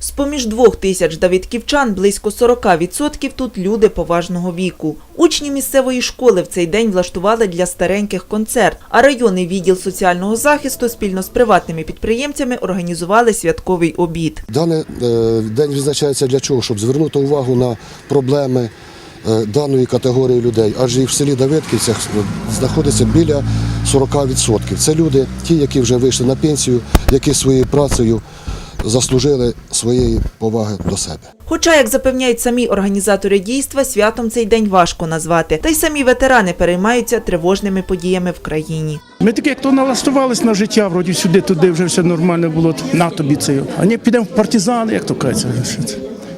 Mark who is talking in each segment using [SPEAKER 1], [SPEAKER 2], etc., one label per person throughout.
[SPEAKER 1] З-поміж двох тисяч давидківчан близько 40% тут люди поважного віку. Учні місцевої школи в цей день влаштували для стареньких концерт, а районний відділ соціального захисту спільно з приватними підприємцями організували святковий обід.
[SPEAKER 2] Даний е, день відзначається для чого? Щоб звернути увагу на проблеми е, даної категорії людей. Адже і в селі Давидківцях знаходиться біля 40%. Це люди, ті, які вже вийшли на пенсію, які своєю працею заслужили своєї поваги до себе.
[SPEAKER 1] Хоча, як запевняють самі організатори дійства, святом цей день важко назвати, та й самі ветерани переймаються тривожними подіями в країні.
[SPEAKER 3] Ми таки як то налаштувались на життя, вроді сюди, туди вже все нормально було. На тобі це. А не підемо в партизани, як то кажеться.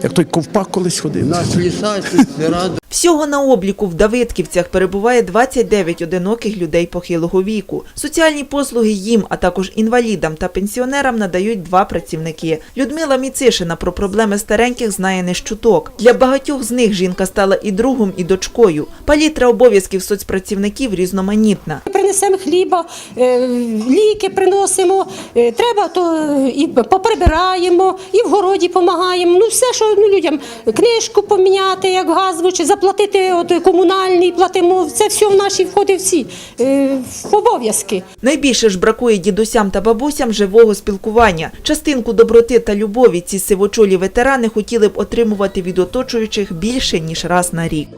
[SPEAKER 3] Як той ковпак колись ходив.
[SPEAKER 4] Наш ліса, сільська
[SPEAKER 1] Всього на обліку в Давидківцях перебуває 29 одиноких людей похилого віку. Соціальні послуги їм, а також інвалідам та пенсіонерам надають два працівники. Людмила Міцишина про проблеми стареньких знає не з чуток. Для багатьох з них жінка стала і другом, і дочкою. Палітра обов'язків соцпрацівників різноманітна.
[SPEAKER 5] Принесемо хліба, е, ліки приносимо, е, треба, то і поприбираємо, і в городі допомагаємо. Ну, все, що ну, людям книжку поміняти, як газову, чи заплатити от, комунальний, платимо. Це все в наші входить всі е, обов'язки.
[SPEAKER 1] Найбільше ж бракує дідусям та бабусям живого спілкування. Частинку доброти та любові ці сивочолі ветерани хотіли б отримувати від оточуючих більше ніж раз на рік.